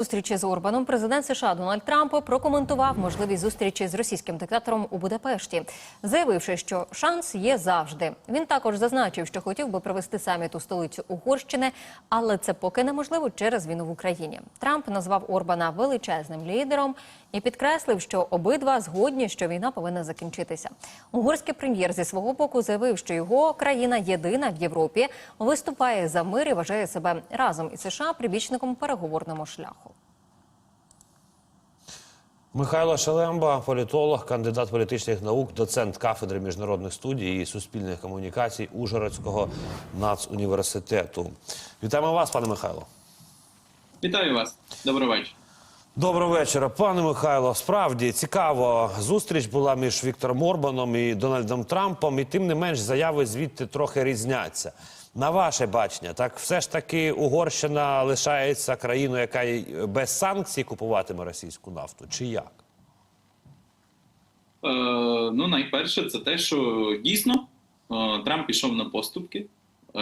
Зустрічі з Орбаном президент США Дональд Трамп прокоментував можливість зустрічі з російським диктатором у Будапешті, заявивши, що шанс є завжди. Він також зазначив, що хотів би провести саміт у столицю Угорщини, але це поки неможливо через війну в Україні. Трамп назвав Орбана величезним лідером і підкреслив, що обидва згодні, що війна повинна закінчитися. Угорський прем'єр зі свого боку заявив, що його країна єдина в Європі виступає за мир і вважає себе разом із США прибічником переговорному шляху. Михайло Шелемба, політолог, кандидат політичних наук, доцент кафедри міжнародних студій і суспільних комунікацій Ужгородського нацуніверситету. Вітаємо вас, пане Михайло. Вітаю вас. Добрий вечір. Доброго вечора, пане Михайло. Справді цікаво. Зустріч була між Віктором Орбаном і Дональдом Трампом, і тим не менш заяви звідти трохи різняться. На ваше бачення, так все ж таки Угорщина лишається країною, яка без санкцій купуватиме російську нафту, чи як? Е, ну, найперше, це те, що дійсно е, Трамп пішов на поступки е,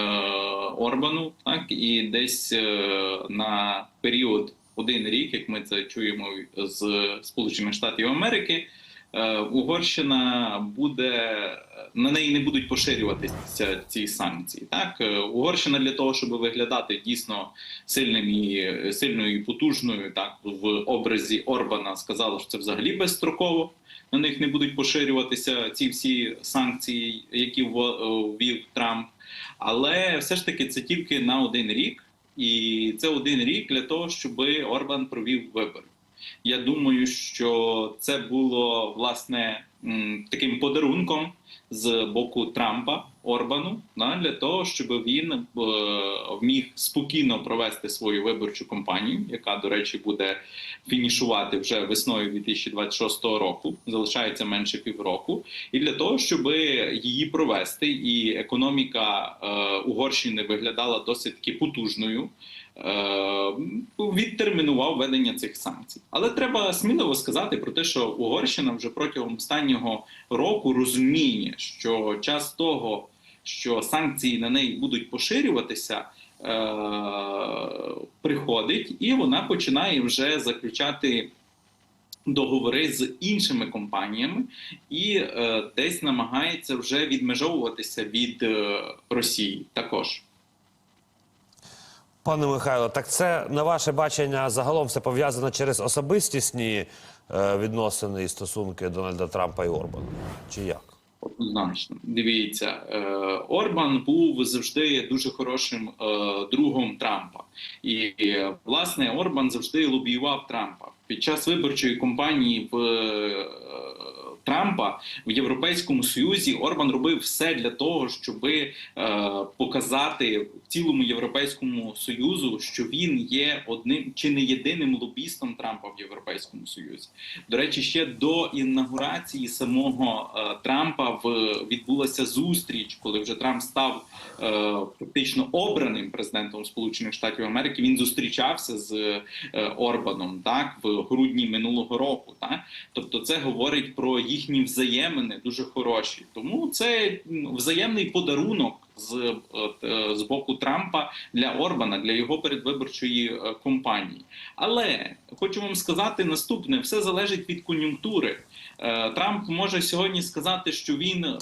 Орбану, так і десь е, на період один рік, як ми це чуємо з Сполучених Штатів Америки. е, Угорщина буде на неї не будуть поширюватися ці санкції. Так Е, Угорщина для того, щоб виглядати дійсно сильним і сильною і потужною, так в образі Орбана сказала, що це взагалі безстроково. На них не будуть поширюватися ці всі санкції, які ввів Трамп. Але все ж таки це тільки на один рік, і це один рік для того, щоб Орбан провів вибори. Я думаю, що це було власне таким подарунком з боку Трампа Орбану да, для того, щоб він е, міг спокійно провести свою виборчу кампанію, яка, до речі, буде фінішувати вже весною 2026 року. Залишається менше півроку, і для того, щоб її провести, і економіка е, Угорщини виглядала досить таки потужною. Е, Відтермінував введення цих санкцій, але треба сміливо сказати про те, що Угорщина вже протягом останнього року розуміє, що час того, що санкції на неї будуть поширюватися, е, приходить, і вона починає вже заключати договори з іншими компаніями і е, десь намагається вже відмежовуватися від е, Росії також. Пане Михайло, так це на ваше бачення загалом все пов'язано через особистісні е, відносини і стосунки Дональда Трампа і Орбана? Чи як? Однозначно, дивіться, е, Орбан був завжди дуже хорошим е, другом Трампа, і власне Орбан завжди лобіював Трампа під час виборчої кампанії в е, Трампа в Європейському Союзі. Орбан робив все для того, щоб е, показати цілому європейському союзу, що він є одним чи не єдиним лобістом Трампа в Європейському Союзі. До речі, ще до інаугурації самого е, Трампа в відбулася зустріч, коли вже Трамп став е, фактично обраним президентом Сполучених Штатів Америки. Він зустрічався з е, Орбаном так в грудні минулого року. Так? Тобто, це говорить про їхні взаємини дуже хороші. Тому це взаємний подарунок. З, е, з боку Трампа для Орбана для його передвиборчої е, кампанії, але хочу вам сказати наступне: все залежить від кон'юнктури. Е, Трамп може сьогодні сказати, що він е,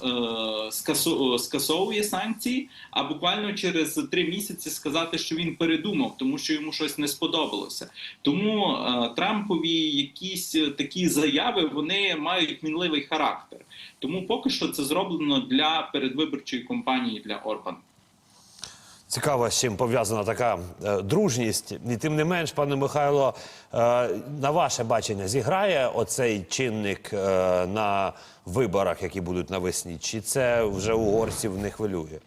скасовує санкції, а буквально через три місяці сказати, що він передумав, тому що йому щось не сподобалося. Тому е, Трампові якісь е, такі заяви вони мають мінливий характер. Тому поки що це зроблено для передвиборчої кампанії для Орбана. Цікаво, з чим пов'язана така е, дружність. І тим не менш, пане Михайло, е, на ваше бачення, зіграє оцей чинник е, на виборах, які будуть навесні? Чи це вже угорців не хвилює?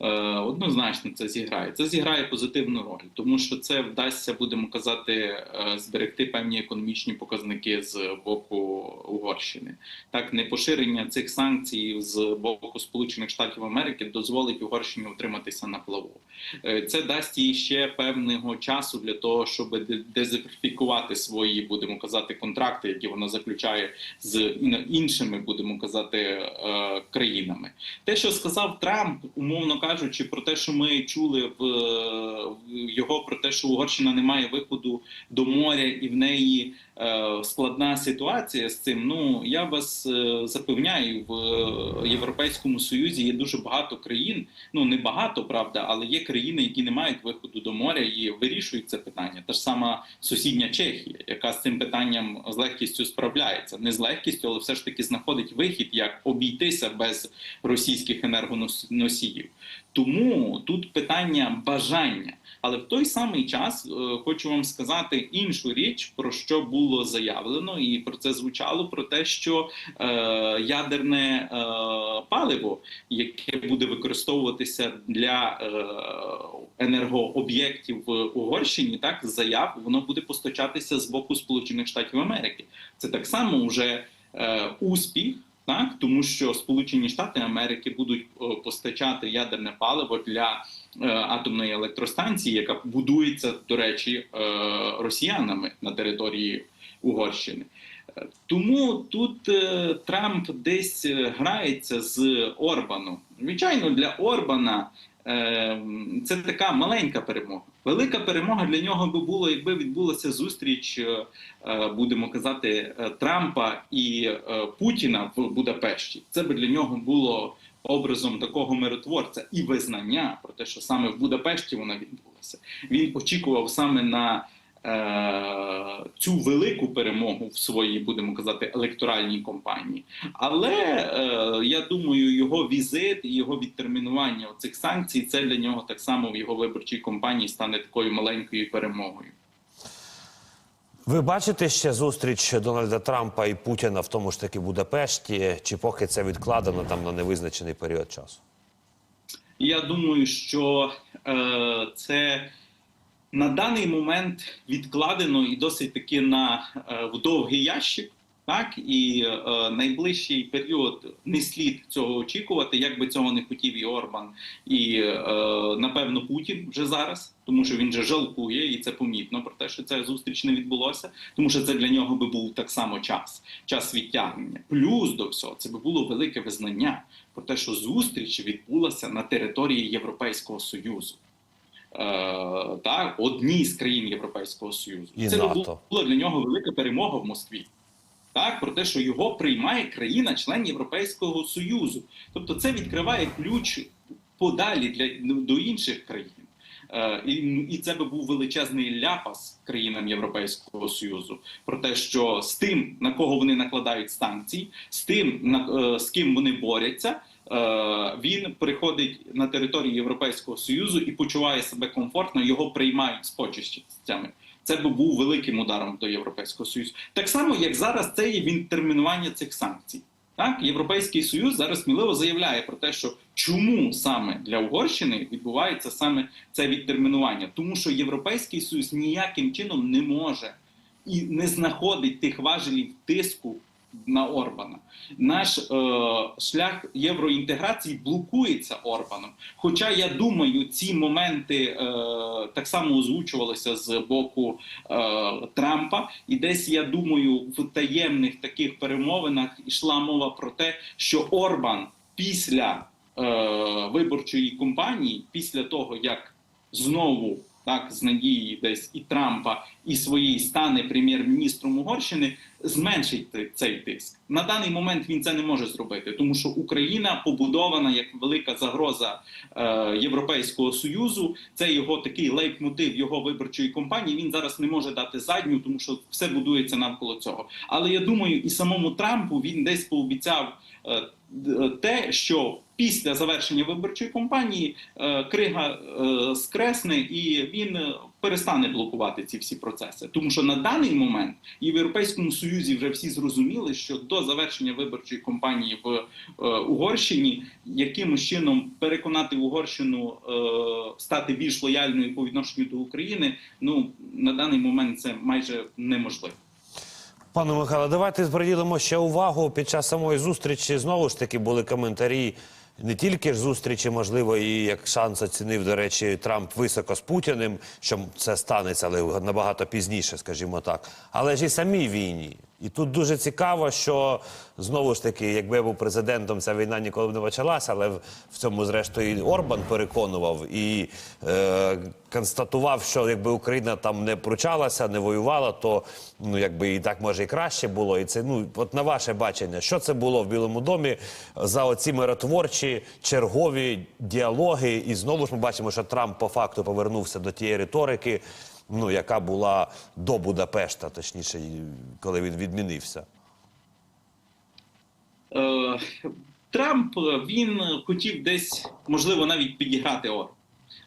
Е, Однозначно це зіграє. Це зіграє позитивну роль, тому що це вдасться, будемо казати, е, зберегти певні економічні показники з боку Угорщини. Так, непоширення цих санкцій з боку Сполучених Штатів Америки дозволить Угорщині утриматися на плаву. Е, Це дасть їй ще певного часу для того, щоб де- дезертифікувати свої, будемо казати, контракти, які вона заключає з іншими, будемо казати, е, країнами. Те, що сказав Трамп, умовно кажучи, про те, що ми чули в, його про те, що Угорщина не має виходу до моря і в неї е, складна ситуація з цим. Ну я вас запевняю, в Європейському Союзі є дуже багато країн. Ну не багато, правда, але є країни, які не мають виходу до моря і вирішують це питання. Та ж сама сусідня Чехія, яка з цим питанням з легкістю справляється, не з легкістю, але все ж таки знаходить вихід, як обійтися без російських енергоносіїв. Тому тут питання бажання. Але в той самий час е, хочу вам сказати іншу річ, про що було заявлено, і про це звучало: про те, що е, ядерне е, паливо, яке буде використовуватися для е, енергооб'єктів в Угорщині, так заяв воно буде постачатися з боку Сполучених Штатів Америки. Це так само вже е, успіх. Так, тому що Сполучені Штати Америки будуть е, постачати ядерне паливо для е, атомної електростанції, яка будується, до речі, е, росіянами на території Угорщини. Е, Тому тут е, Трамп десь е, грається з Орбаном. Звичайно, для Орбана е, це така маленька перемога. Велика перемога для нього би було, якби відбулася зустріч, е, е, будемо казати, е, Трампа і Путіна в Будапешті. Це би для нього було образом такого миротворця і визнання про те, що саме в Будапешті вона відбулася. Він очікував саме на цю велику перемогу в своїй, будемо казати, електоральній кампанії. Але е, я думаю, його візит і його відтермінування цих санкцій це для нього так само в його виборчій кампанії стане такою маленькою перемогою. Ви бачите ще зустріч Дональда Трампа і Путіна в тому ж таки Будапешті, чи поки це відкладено там на невизначений період часу? Я думаю, що е, це на даний момент відкладено і досить таки на е, в довгий ящик. Так і е, найближчий період не слід цього очікувати, як би цього не хотів і Орбан, і е, напевно Путін вже зараз, тому що він же жалкує, і це помітно про те, що ця зустріч не відбулося, тому що це для нього би був так само час, час відтягнення. Плюс до всього це би було велике визнання про те, що зустріч відбулася на території Європейського союзу. Е, так, одній з країн Європейського Союзу. І це НАТО. була для нього велика перемога в Москві. Так, про те, що його приймає країна-член Європейського Союзу. Тобто це відкриває ключ подалі для до інших країн. Е, і, і це би був величезний ляпас країнам Європейського Союзу про те, що з тим, на кого вони накладають санкції, з тим, на, е, з ким вони борються, він приходить на територію Європейського Союзу і почуває себе комфортно, його приймають з почестями. Це би був великим ударом до Європейського Союзу. Так само, як зараз це є відтермінування цих санкцій. Так, Європейський Союз зараз сміливо заявляє про те, що чому саме для Угорщини відбувається саме це відтермінування, тому що Європейський Союз ніяким чином не може і не знаходить тих важелів тиску на Орбана. Наш е, шлях євроінтеграції блокується Орбаном. Хоча я думаю, ці моменти е, так само озвучувалися з боку е, Трампа, і десь я думаю, в таємних таких перемовинах йшла мова про те, що Орбан після е, виборчої кампанії, після того як знову так з надії десь і Трампа, і своїй стане прем'єр-міністром Угорщини, зменшить цей тиск. На даний момент він це не може зробити, тому що Україна побудована як велика загроза е, Європейського союзу. Це його такий лейтмотив його виборчої кампанії. Він зараз не може дати задню, тому що все будується навколо цього. Але я думаю, і самому Трампу він десь пообіцяв е, те, що після завершення виборчої кампанії е, крига е, скресне і він е, перестане блокувати ці всі процеси. Тому що на даний момент і в Європейському Союзі вже всі зрозуміли, що до завершення виборчої кампанії в Угорщині якимось чином переконати Угорщину стати більш лояльною по відношенню до України. Ну на даний момент це майже неможливо. Пане Михайло, давайте приділимо ще увагу під час самої зустрічі. Знову ж таки були коментарі. Не тільки ж зустрічі, можливо, і як шанс оцінив, до речі, Трамп високо з Путіним, що це станеться, але набагато пізніше, скажімо так. Але ж і самій війні. І тут дуже цікаво, що знову ж таки, якби я був президентом, ця війна ніколи б не почалася, але в цьому, зрештою, Орбан переконував і е, констатував, що якби Україна там не пручалася, не воювала, то ну якби і так може і краще було. І це ну от на ваше бачення, що це було в Білому домі за оці миротворчі чергові діалоги. І знову ж ми бачимо, що Трамп по факту повернувся до тієї риторики ну, яка була до Будапешта, точніше, коли він відмінився. Е, Трамп він хотів десь, можливо, навіть підіграти Орбан.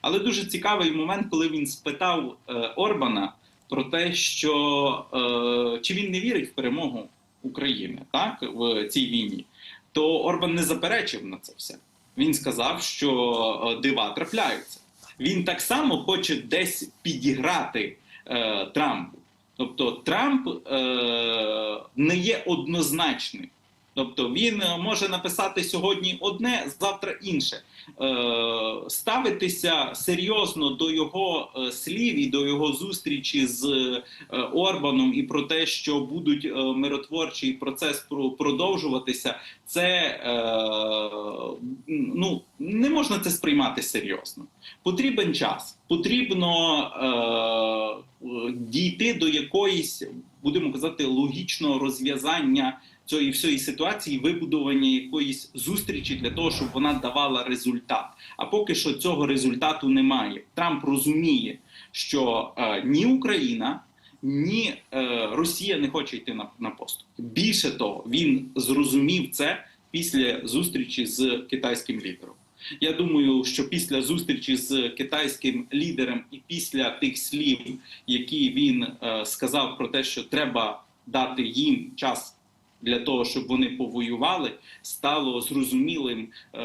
Але дуже цікавий момент, коли він спитав е, Орбана про те, що е, чи він не вірить в перемогу України так, в цій війні, то Орбан не заперечив на це все. Він сказав, що е, дива трапляються. Він так само хоче десь підіграти е, Трампу. Тобто Трамп е, не є однозначним. Тобто він е, може написати сьогодні одне, завтра інше. Е, ставитися серйозно до його е, слів і до його зустрічі з Орбаном і про те, що будуть миротворчий процес продовжуватися, це ну не можна це сприймати серйозно. Потрібен час, потрібно дійти до якоїсь, будемо казати, логічного розв'язання цієї всієї ситуації, вибудування якоїсь зустрічі для того, щоб вона давала результат. А поки що цього результату немає. Трамп розуміє, що е, ні Україна. Ні, е, Росія не хоче йти на, на поступки. Більше того, він зрозумів це після зустрічі з китайським лідером. Я думаю, що після зустрічі з китайським лідером і після тих слів, які він е, сказав про те, що треба дати їм час для того, щоб вони повоювали, стало зрозумілим е,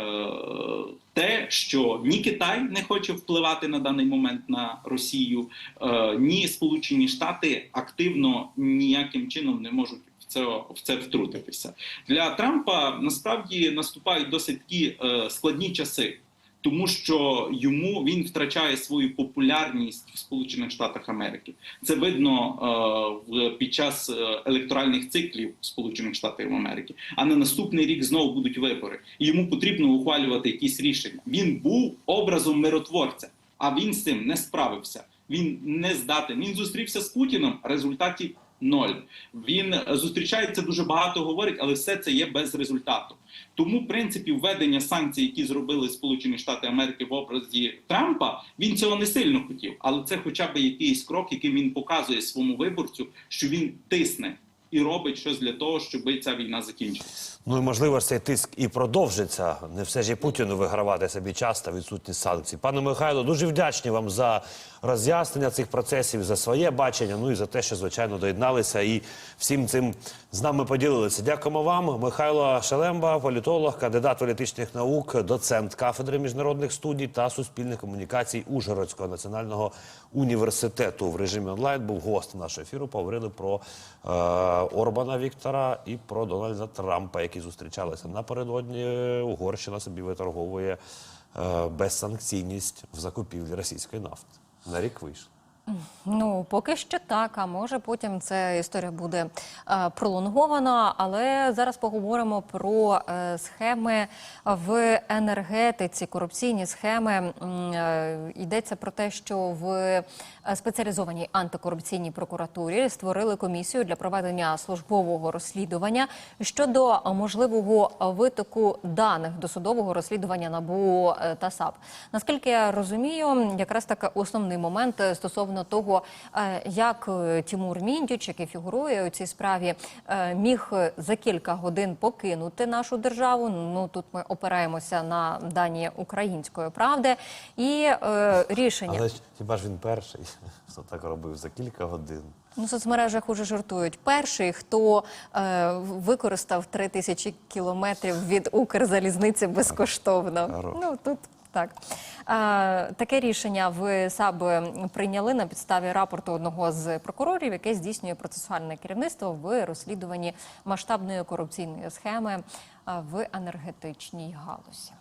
те, що ні Китай не хоче впливати на даний момент на Росію, е, ні Сполучені Штати активно ніяким чином не можуть. Це в це втрутитися для Трампа. Насправді наступають досить такі е, складні часи, тому що йому він втрачає свою популярність в Сполучених Штатах Америки. Це видно е, під час е, електоральних циклів Сполучених Штатів Америки. А на наступний рік знову будуть вибори, і йому потрібно ухвалювати якісь рішення. Він був образом миротворця, а він з цим не справився. Він не здатен. Він зустрівся з Путіном. Результатів ноль. Він е, зустрічається дуже багато, говорить, але все це є без результату. Тому, в принципі, введення санкцій, які зробили Сполучені Штати Америки в образі Трампа, він цього не сильно хотів. Але це хоча б якийсь крок, яким він показує своєму виборцю, що він тисне і робить щось для того, щоб ця війна закінчилася. Ну і можливо цей тиск і продовжиться. Не все ж і Путіну вигравати собі час та відсутність санкцій. Пане Михайло, дуже вдячні вам за роз'яснення цих процесів, за своє бачення. Ну і за те, що звичайно доєдналися і всім цим з нами поділилися. Дякуємо вам, Михайло Шелемба, політолог, кандидат політичних наук, доцент кафедри міжнародних студій та суспільних комунікацій Ужгородського національного університету. В режимі онлайн був гост нашого ефіру. Поговорили про е, Орбана Віктора і про Дональда Трампа, які зустрічалися напередодні. Угорщина собі виторговує е, безсанкційність в закупівлі російської нафти. На рік вийшло. Ну, поки що так, а може потім ця історія буде е, пролонгована. Але зараз поговоримо про е, схеми в енергетиці, корупційні схеми. Е, йдеться про те, що в е, спеціалізованій антикорупційній прокуратурі створили комісію для проведення службового розслідування щодо можливого витоку даних досудового розслідування НАБУ е, та САП. Наскільки я розумію, якраз так основний момент е, стосовно того, е, як е, Тімур Міндіч, який фігурує у цій справі, е, міг за кілька годин покинути нашу державу. Ну тут ми опираємося на дані української правди і е, рішення. Але хіба ж він перший, хто так робив за кілька годин? Ну, в соцмережах уже жартують. Перший, хто е, використав три тисячі кілометрів від Укрзалізниці безкоштовно. Ну тут так. Таке рішення в САБ прийняли на підставі рапорту одного з прокурорів, яке здійснює процесуальне керівництво в розслідуванні масштабної корупційної схеми в енергетичній галузі.